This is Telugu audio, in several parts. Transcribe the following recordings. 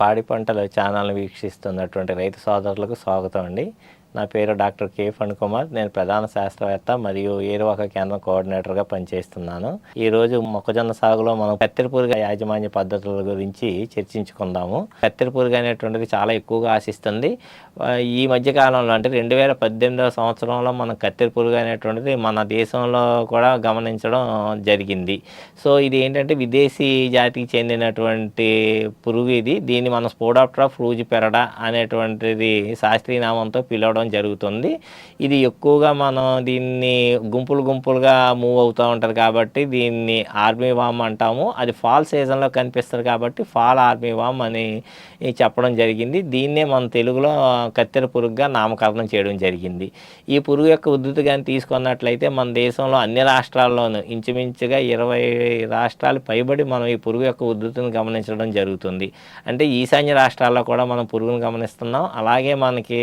పాడి పంటల ఛానల్ వీక్షిస్తున్నటువంటి రైతు సోదరులకు స్వాగతం అండి. నా పేరు డాక్టర్ కె ఫణ్ కుమార్ నేను ప్రధాన శాస్త్రవేత్త మరియు ఏరువాక కేంద్రం కోఆర్డినేటర్గా పనిచేస్తున్నాను. ఈరోజు మొక్కజొన్న సాగులో మనం కత్తెర పురుగు యాజమాన్య పద్ధతుల గురించి చర్చించుకుందాము. కత్తెర పురుగు అనేటువంటిది చాలా ఎక్కువగా ఆశిస్తుంది. ఈ మధ్య కాలంలో అంటే రెండు వేల పద్దెనిమిదవ సంవత్సరంలో మనం కత్తెర పురుగు అనేటువంటిది మన దేశంలో కూడా గమనించడం జరిగింది. సో ఇది ఏంటంటే విదేశీ జాతికి చెందినటువంటి పురుగు ఇది. దీన్ని మనం స్పోడాప్ట్రా ఫ్రూజ్ పెరడా అనేటువంటిది శాస్త్రీయ నామంతో పిలవడం జరుగుతుంది. ఇది ఎక్కువగా మనం దీన్ని గుంపులు గుంపులుగా మూవ్ అవుతూ ఉంటుంది కాబట్టి దీన్ని ఆర్మీ వామ్ అంటాము. అది ఫాల్ సీజన్లో కనిపిస్తుంది కాబట్టి ఫాల్ ఆర్మీ వామ్ అని చెప్పడం జరిగింది. దీన్నే మన తెలుగులో కత్తెర పురుగుగా నామకరణం చేయడం జరిగింది. ఈ పురుగు యొక్క ఉద్ధృతి కానీ తీసుకున్నట్లయితే మన దేశంలో అన్ని రాష్ట్రాల్లోనూ ఇంచుమించుగా ఇరవై రాష్ట్రాలు పైబడి మనం ఈ పురుగు యొక్క ఉద్ధృతిని గమనించడం జరుగుతుంది. అంటే ఈశాన్య రాష్ట్రాల్లో కూడా మనం పురుగును గమనిస్తున్నాం. అలాగే మనకి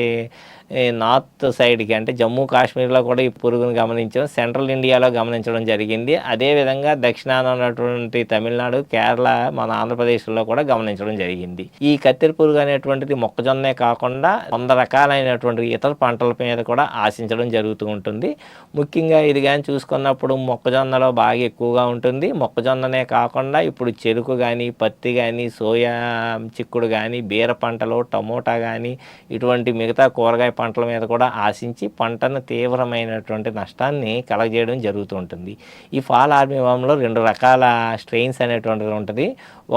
నార్త్ సైడ్కి అంటే జమ్మూ కాశ్మీర్లో కూడా ఈ పురుగును గమనించాం. సెంట్రల్ ఇండియాలో గమనించడం జరిగింది. అదేవిధంగా దక్షిణాన ఉన్నటువంటి తమిళనాడు కేరళ మన ఆంధ్రప్రదేశ్లో కూడా గమనించడం జరిగింది. ఈ కత్తెర పురుగు అనేటువంటిది మొక్కజొన్నే కాకుండా వంద రకాలైనటువంటి ఇతర పంటల మీద కూడా ఆశించడం జరుగుతూ ఉంటుంది. ముఖ్యంగా ఇది కానీ చూసుకున్నప్పుడు మొక్కజొన్నలో బాగా ఎక్కువగా ఉంటుంది. మొక్కజొన్ననే కాకుండా ఇప్పుడు చెరుకు కానీ పత్తి కానీ సోయా చిక్కుడు కానీ బీర పంటలు టమోటా కానీ ఇటువంటి మిగతా కూరగాయ పంటల మీద కూడా ఆశించి పంటను తీవ్రమైనటువంటి నష్టాన్ని కలగజేయడం జరుగుతూ ఉంటుంది. ఈ ఫాల్ ఆర్మీవంలో రెండు రకాల స్ట్రెయిన్స్ అనేటువంటిది ఉంటుంది.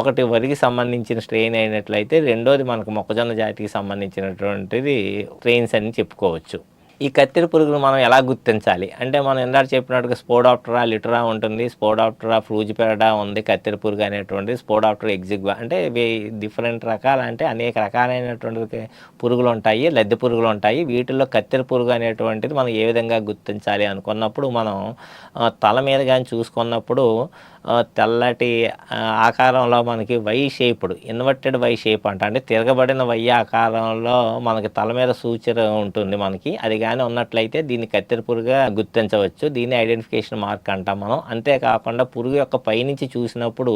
ఒకటి వరికి సంబంధించిన స్ట్రెయిన్ అయినట్లయితే రెండోది మనకు మొక్కజొన్న జాతికి సంబంధించినటువంటిది స్ట్రెయిన్స్ అని చెప్పుకోవచ్చు. ఈ కత్తెర పురుగును మనం ఎలా గుర్తించాలి? అంటే మనం ఇందాక చెప్పినట్టుగా స్పోడాప్టరా లిటరా ఉంటుంది. స్పోడాప్టరా ఫ్రూజిపెరడా ఉంది కత్తెర పురుగు అనేటువంటి స్పోడాప్టర్ ఎగ్జిగ్వా అంటే ఇవి డిఫరెంట్ రకాల అంటే అనేక రకాలైనటువంటి పురుగులు ఉంటాయి లద్దె పురుగులు ఉంటాయి. వీటిల్లో కత్తెర పురుగు అనేటువంటిది మనం ఏ విధంగా గుర్తించాలి అనుకున్నప్పుడు మనం తల మీద కానీ చూసుకున్నప్పుడు తెల్లటి ఆకారంలో మనకి Y shaped inverted Y shape అంట. అంటే తిరగబడిన వై ఆకారంలో మనకి తల మీద సూచన ఉంటుంది మనకి. అది కానీ ఉన్నట్లయితే దీన్ని కత్తెర పురుగుగా గుర్తించవచ్చు. దీన్ని ఐడెంటిఫికేషన్ మార్క్ అంటాం మనం. అంతేకాకుండా పురుగు యొక్క పైనుంచి చూసినప్పుడు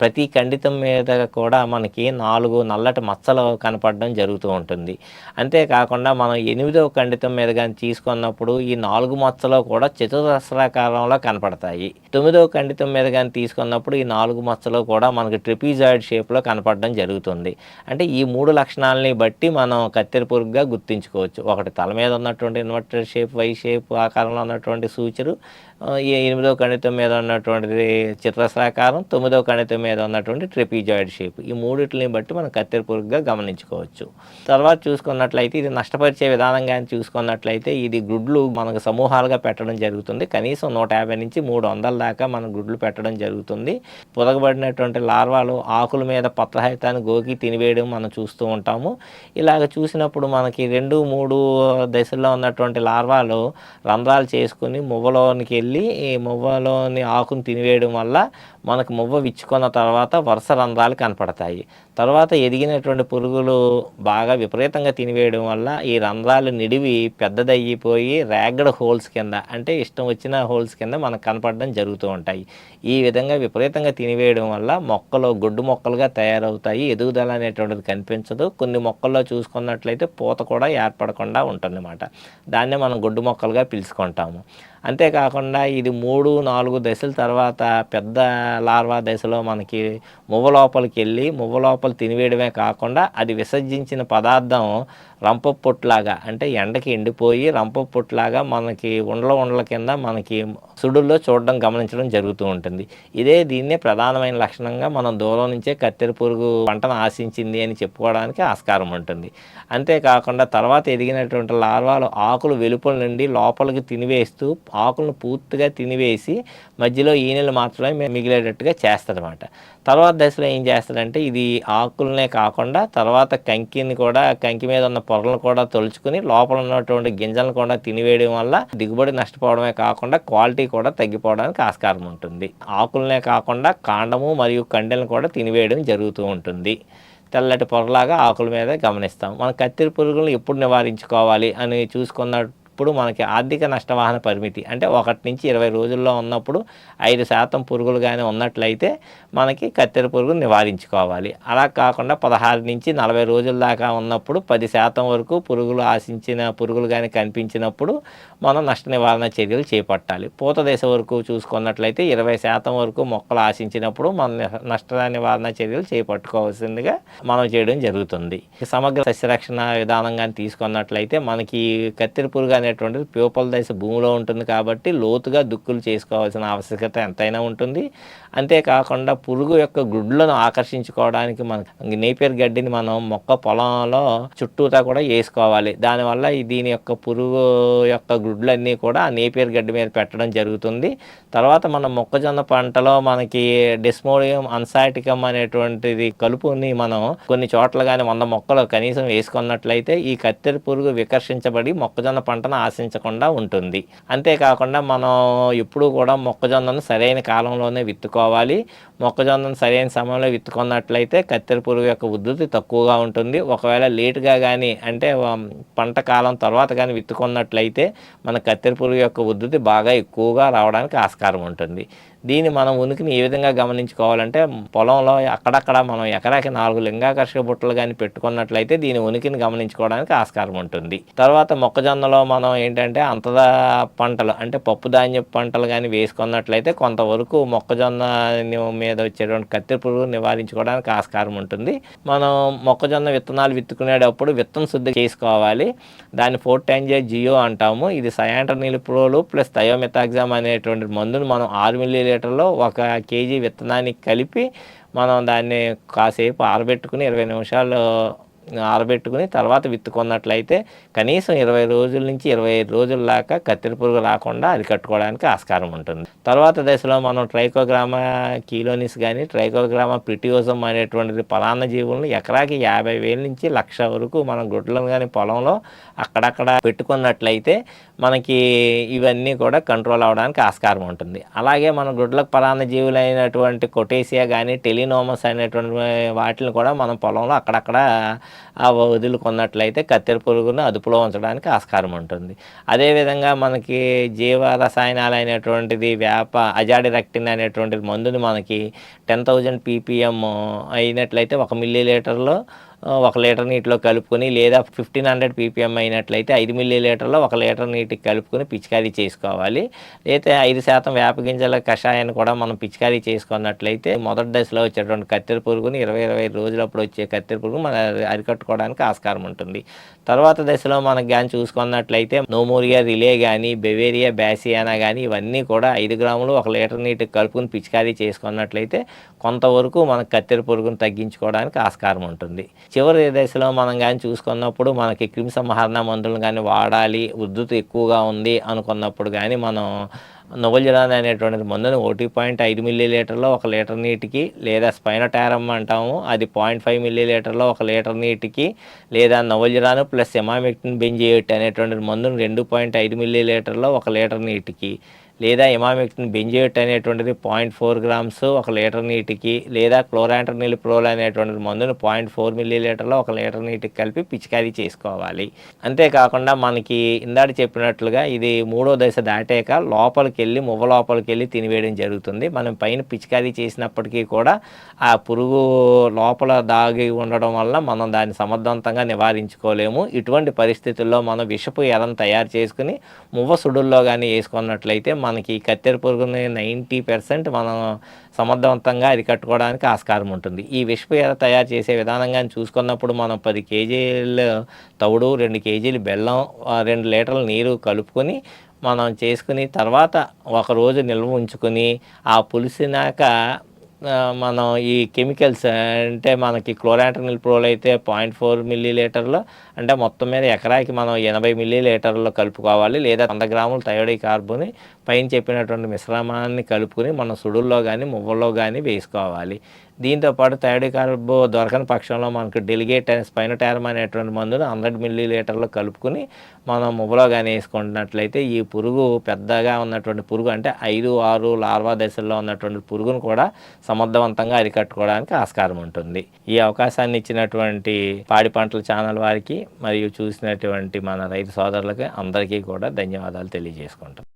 ప్రతి ఖండితం మీద కూడా మనకి నాలుగు నల్లటి మచ్చలు కనపడడం జరుగుతూ ఉంటుంది. అంతేకాకుండా మనం ఎనిమిదవ ఖండితం మీద కానీ తీసుకున్నప్పుడు ఈ నాలుగు మచ్చలు కూడా చతురస్రాకారంలో కనపడతాయి. తొమ్మిదవ ఖండితం మీద కానీ తీసుకున్నప్పుడు ఈ నాలుగు మచ్చలు కూడా మనకి ట్రిపీజాయిడ్ షేప్లో కనపడడం జరుగుతుంది. అంటే ఈ మూడు లక్షణాలని బట్టి మనం కత్తెర పురుగుగా గుర్తించుకోవచ్చు. ఒకటి తల మీద ఉన్నటువంటి ఇన్వర్టెడ్ షేప్ వై షేప్ ఆకారంలో ఉన్నటువంటి సూచరు ఈ ఎనిమిదవ కణితం మీద ఉన్నటువంటిది చిత్రస్రాకారం తొమ్మిదవ కణితం మీద ఉన్నటువంటి ట్రెపీజాయిడ్ షేప్. ఈ మూడిటిని బట్టి మనం కత్తెర పురుగుగా గమనించుకోవచ్చు. తర్వాత చూసుకున్నట్లయితే ఇది నష్టపరిచే విధానంగా చూసుకున్నట్లయితే ఇది గుడ్లు మనకు సమూహాలుగా పెట్టడం జరుగుతుంది. కనీసం నూట యాభై నుంచి మూడు వందల దాకా మనం గుడ్లు పెట్టడం జరుగుతుంది. పొదగబడినటువంటి లార్వాలు ఆకుల మీద పత్రహితాన్ని గోకి తినివేయడం మనం చూస్తూ ఉంటాము. ఇలాగ చూసినప్పుడు మనకి రెండు మూడు దశల్లో ఉన్నటువంటి లార్వాలు రంధ్రాలు చేసుకుని మువ్వలోనికి వెళ్ళి ఈ మువ్వలోని ఆకును తినివేయడం వల్ల మనకు మువ్వ విచ్చుకున్న తర్వాత వరుస రంధ్రాలు కనపడతాయి. తర్వాత ఎదిగినటువంటి పురుగులు బాగా విపరీతంగా తినివేయడం వల్ల ఈ రంధ్రాలు నిడివి పెద్దదయ్యిపోయి ర్యాగడ్ హోల్స్ కింద అంటే ఇష్టం వచ్చిన హోల్స్ కింద మనకు కనపడడం జరుగుతూ ఉంటాయి. ఈ విధంగా విపరీతంగా తినివేయడం వల్ల మొక్కలు గొడ్డు మొక్కలుగా తయారవుతాయి. ఎదుగుదల అనేటువంటిది కనిపించదు. కొన్ని మొక్కల్లో చూసుకున్నట్లయితే పూత కూడా ఏర్పడకుండా ఉంటుందన్నమాట. దాన్నే మనం గొడ్డు మొక్కలుగా పిలుచుకుంటాము. అంతేకాకుండా ఇది మూడు నాలుగు దశల తర్వాత పెద్ద లార్వా దశలో మనకి మువ్వ లోపలికి వెళ్ళి మువ్వ లోపల తినివేయడమే కాకుండా అది విసర్జించిన పదార్థం రంప పొట్టులాగా అంటే ఎండకి ఎండిపోయి రంప పొట్టులాగా మనకి ఉండల ఉండల కింద మనకి సుడుల్లో చూడడం గమనించడం జరుగుతూ ఉంటుంది. ఇదే దీన్నే ప్రధానమైన లక్షణంగా మనం దూరం నుంచే కత్తెర పురుగు పంటను ఆశించింది అని చెప్పుకోవడానికి ఆస్కారం ఉంటుంది. అంతేకాకుండా తర్వాత ఎదిగినటువంటి లార్వాలు ఆకులు వెలుపల నుండి లోపలికి తినివేస్తూ ఆకులను పూర్తిగా తినివేసి మధ్యలో ఈనెలు మాత్రమే మిగిలేటట్టుగా చేస్తుందన్నమాట. తర్వాత దశలో ఏం చేస్తాడంటే ఇది ఆకులనే కాకుండా తర్వాత కంకిని కూడా కంకి మీద ఉన్న పొరలను కూడా తొలుచుకుని లోపల ఉన్నటువంటి గింజలను కూడా తినివేయడం వల్ల దిగుబడి నష్టపోవడమే కాకుండా క్వాలిటీ కూడా తగ్గిపోవడానికి ఆస్కారం ఉంటుంది. ఆకులనే కాకుండా కాండము మరియు కండెలను కూడా తినివేయడం జరుగుతూ ఉంటుంది. తెల్లటి పొరలాగా ఆకుల మీద గమనిస్తాం. మన కత్తిరి పురుగులను ఎప్పుడు నివారించుకోవాలి అని చూసుకున్న ఇప్పుడు మనకి ఆర్థిక నష్టవాహన పరిమితి. అంటే ఒకటి నుంచి ఇరవై రోజుల్లో ఉన్నప్పుడు ఐదు శాతం పురుగులు కానీ ఉన్నట్లయితే మనకి కత్తెర పురుగులు నివారించుకోవాలి. అలా కాకుండా పదహారు నుంచి నలభై రోజుల దాకా ఉన్నప్పుడు పది శాతం వరకు పురుగులు ఆశించిన పురుగులు కానీ కనిపించినప్పుడు మనం నష్ట నివారణ చర్యలు చేపట్టాలి. పూత దశ వరకు చూసుకున్నట్లయితే ఇరవై శాతం వరకు మొక్కలు ఆశించినప్పుడు మన నష్ట నివారణ చర్యలు చేపట్టుకోవాల్సిందిగా మనం చేయడం జరుగుతుంది. సమగ్ర సస్యరక్షణ విధానం కానీ తీసుకున్నట్లయితే మనకి కత్తెర పురుగు అనేటువంటిది ప్యూపల దశ భూమిలో ఉంటుంది కాబట్టి లోతుగా దుక్కులు చేసుకోవాల్సిన ఆవశ్యకత ఎంతైనా ఉంటుంది. అంతేకాకుండా పురుగు యొక్క గుడ్లను ఆకర్షించుకోవడానికి మన నేపియర్ గడ్డిని మనం మొక్క పొలంలో చుట్టూతా కూడా వేసుకోవాలి. దానివల్ల దీని యొక్క పురుగు యొక్క గుడ్లన్నీ కూడా ఆ నేపియర్ గడ్డి మీద పెట్టడం జరుగుతుంది. తర్వాత మన మొక్కజొన్న పంటలో మనకి డిస్మోడియం అన్సాటికం అనేటువంటిది కలుపుని మనం కొన్ని చోట్ల కానీ వంద మొక్కలు కనీసం వేసుకున్నట్లయితే ఈ కత్తెర పురుగు వికర్షించబడి మొక్కజొన్న పంటను ఆశించకుండా ఉంటుంది. అంతేకాకుండా మనం ఎప్పుడూ కూడా మొక్కజొన్నను సరైన కాలంలోనే విత్తుకోవాలి. మొక్కజొన్నను సరైన సమయంలో విత్తుకున్నట్లయితే కత్తెర పురుగు యొక్క ఉధృతి తక్కువగా ఉంటుంది. ఒకవేళ లేటుగా కానీ అంటే పంట కాలం తర్వాత కానీ విత్తుకున్నట్లయితే మన కత్తెర పురుగు యొక్క ఉధృతి బాగా ఎక్కువగా రావడానికి ఆస్కారం ఉంటుంది. దీన్ని మనం ఉనికిని ఏ విధంగా గమనించుకోవాలంటే పొలంలో అక్కడక్కడ మనం ఎకరాకి నాలుగు లింగాకర్షక బుట్టలు కానీ పెట్టుకున్నట్లయితే దీని ఉనికిని గమనించుకోవడానికి ఆస్కారం ఉంటుంది. తర్వాత మొక్కజొన్నలో మనం ఏంటంటే అంతదా పంటలు అంటే పప్పు ధాన్య పంటలు కానీ వేసుకున్నట్లయితే కొంతవరకు మొక్కజొన్న మీద వచ్చేటువంటి కత్తెర పురుగు నివారించుకోవడానికి ఆస్కారం ఉంటుంది. మనం మొక్కజొన్న విత్తనాలు విత్తుకునేటప్పుడు విత్తనం శుద్ధి చేసుకోవాలి. దాన్ని ఫోర్టాంజే జియో అంటాము. ఇది సయాంటర్ నిలుపురోలు ప్లస్ థయోమెతాగ్జామ్ అనేటువంటి మందును మనం ఆరు మిల్లీ లీటర్లో ఒక కేజీ విత్తనానికి కలిపి మనం దాన్ని కాసేపు ఆరబెట్టుకుని ఇరవై నిమిషాలు ఆరబెట్టుకుని తర్వాత విత్తుకున్నట్లయితే కనీసం ఇరవై రోజుల నుంచి ఇరవై ఐదు రోజుల దాకా కత్తెర పురుగు రాకుండా అరికట్టుకోవడానికి ఆస్కారం ఉంటుంది. తర్వాత దశలో మనం ట్రైకోగ్రామా కీలోనిస్ కానీ ట్రైకోగ్రామా ప్రిటియోజం అనేటువంటిది పలాన జీవులను ఎకరాకి యాభై వేల నుంచి లక్ష వరకు మనం గుడ్లను కానీ పొలంలో అక్కడక్కడ పెట్టుకున్నట్లయితే మనకి ఇవన్నీ కూడా కంట్రోల్ అవడానికి ఆస్కారం ఉంటుంది. అలాగే మన గుడ్లకు పలాన జీవులైనటువంటి కొటేసియా కానీ టెలినోమస్ అనేటువంటి వాటిని కూడా మనం పొలంలో అక్కడక్కడ ఆ వదులుకున్నట్లయితే కత్తెర పురుగును అదుపులో ఉంచడానికి ఆస్కారం ఉంటుంది. అదేవిధంగా మనకి జీవ రసాయనాలు అయినటువంటిది వేప అజాడిరెక్టిన్ అనేటువంటి మందుని మనకి టెన్ థౌజండ్ పీపీఎం అయినట్లయితే ఒక మిల్లీ లీటర్లో ఒక లీటర్ నీటిలో కలుపుకొని లేదా ఫిఫ్టీన్ హండ్రెడ్ పీపీఎం అయినట్లయితే ఐదు మిల్లీ లీటర్లో ఒక లీటర్ నీటికి కలుపుకొని పిచికారీ చేసుకోవాలి. అయితే ఐదు శాతం వేప గింజల కషాయాన్ని కూడా మనం పిచికారీ చేసుకున్నట్లయితే మొదటి దశలో వచ్చేటువంటి కత్తెర పురుగుని ఇరవై ఇరవై ఐదు రోజులప్పుడు వచ్చే కత్తెర పురుగు మన అరికట్టుకోవడానికి ఆస్కారం ఉంటుంది. తర్వాత దశలో మనకు కానీ చూసుకున్నట్లయితే నోమోరియా రిలే కానీ బెవేరియా బ్యాసియానా కానీ ఇవన్నీ కూడా ఐదు గ్రాములు ఒక లీటర్ నీటికి కలుపుకొని పిచికారీ చేసుకున్నట్లయితే కొంతవరకు మనకు కత్తెర పురుగును తగ్గించుకోవడానికి ఆస్కారం ఉంటుంది. చివరి దశలో మనం కానీ చూసుకున్నప్పుడు మనకి క్రిమిసంహరణ మందులను కానీ వాడాలి ఉద్ధృతి ఎక్కువగా ఉంది అనుకున్నప్పుడు కానీ మనం నొవల్జరాన్ అనేటువంటిది మందుని ఒకటి పాయింట్ ఐదు మిల్లీ లీటర్లో ఒక లీటర్ నీటికి లేదా స్పైనటారమ్ అంటాము. అది పాయింట్ ఫైవ్ మిల్లీ లీటర్లో ఒక లీటర్ నీటికి లేదా నవల్జరాను ప్లస్ ఎమామిక్టిన్ బెంజియేట్ అనేటువంటి మందును రెండు పాయింట్ ఐదు మిల్లీ లీటర్లో ఒక లీటర్ నీటికి లేదా ఎమామిక్టిన్ బెంజియేట్ అనేటువంటిది పాయింట్ ఫోర్ గ్రామ్స్ ఒక లీటర్ నీటికి లేదా క్లోరాంటర్నిల్ ప్రోల్ అనేటువంటి మందును పాయింట్ ఫోర్ మిల్లీ లీటర్లో ఒక లీటర్ నీటికి కలిపి పిచికారీ చేసుకోవాలి. అంతేకాకుండా మనకి ఇందాక చెప్పినట్లుగా ఇది మూడో దశ దాటాక లోపలికి వెళ్ళి మువ్వ లోపలికి వెళ్ళి తినివేయడం జరుగుతుంది. మనం పైన పిచికారీ చేసినప్పటికీ కూడా ఆ పురుగు లోపల దాగి ఉండడం వల్ల మనం దాన్ని సమర్థవంతంగా నివారించుకోలేము. ఇటువంటి పరిస్థితుల్లో మనం విషపు ఎరను తయారు చేసుకుని మువ్వ సుడుల్లో కానీ వేసుకున్నట్లయితే మనకి కత్తెర పురుగుని నైంటీ పర్సెంట్ మనం సమర్థవంతంగా అరికట్టుకోవడానికి ఆస్కారం ఉంటుంది. ఈ విషపు ఎర తయారు చేసే విధానంగా చూసుకున్నప్పుడు మనం పది కేజీలు తవుడు రెండు కేజీలు బెల్లం రెండు లీటర్ల నీరు కలుపుకొని మనం చేసుకుని తర్వాత ఒక రోజు నిల్వ ఉంచుకొని ఆ పులిసినాక మనం ఈ కెమికల్స్ అంటే మనకి క్లోరాంటర్నిల్ ప్రోల్ అయితే పాయింట్ ఫోర్ మిల్లీ లీటర్లో అంటే మొత్తం మీద ఎకరాకి మనం ఎనభై మిల్లీ లీటర్లో కలుపుకోవాలి. లేదా వంద గ్రాములు థయోడీ కార్బోని పైన చెప్పినటువంటి మిశ్రమాన్ని కలుపుకొని మనం సుడుల్లో కానీ మువ్వల్లో కానీ వేసుకోవాలి. దీంతో పాటు థైరాయిడ్ కార్బో దొరకని పక్షంలో మనకు డెలిగేట్ అనే స్పైనోటారం అనేటువంటి మందును హండ్రెడ్ మిల్లీ లీటర్లు కలుపుకుని మనం మువ్వలో కానీ వేసుకుంటున్నట్లయితే ఈ పురుగు పెద్దగా ఉన్నటువంటి పురుగు అంటే ఐదు ఆరు లార్వా దశల్లో ఉన్నటువంటి పురుగును కూడా సమర్థవంతంగా అరికట్టుకోవడానికి ఆస్కారం ఉంటుంది. ఈ అవకాశాన్ని ఇచ్చినటువంటి పాడి పంటల ఛానల్ వారికి మరియు చూసినటువంటి మన రైతు సోదరులకి అందరికీ కూడా ధన్యవాదాలు తెలియజేసుకుంటాం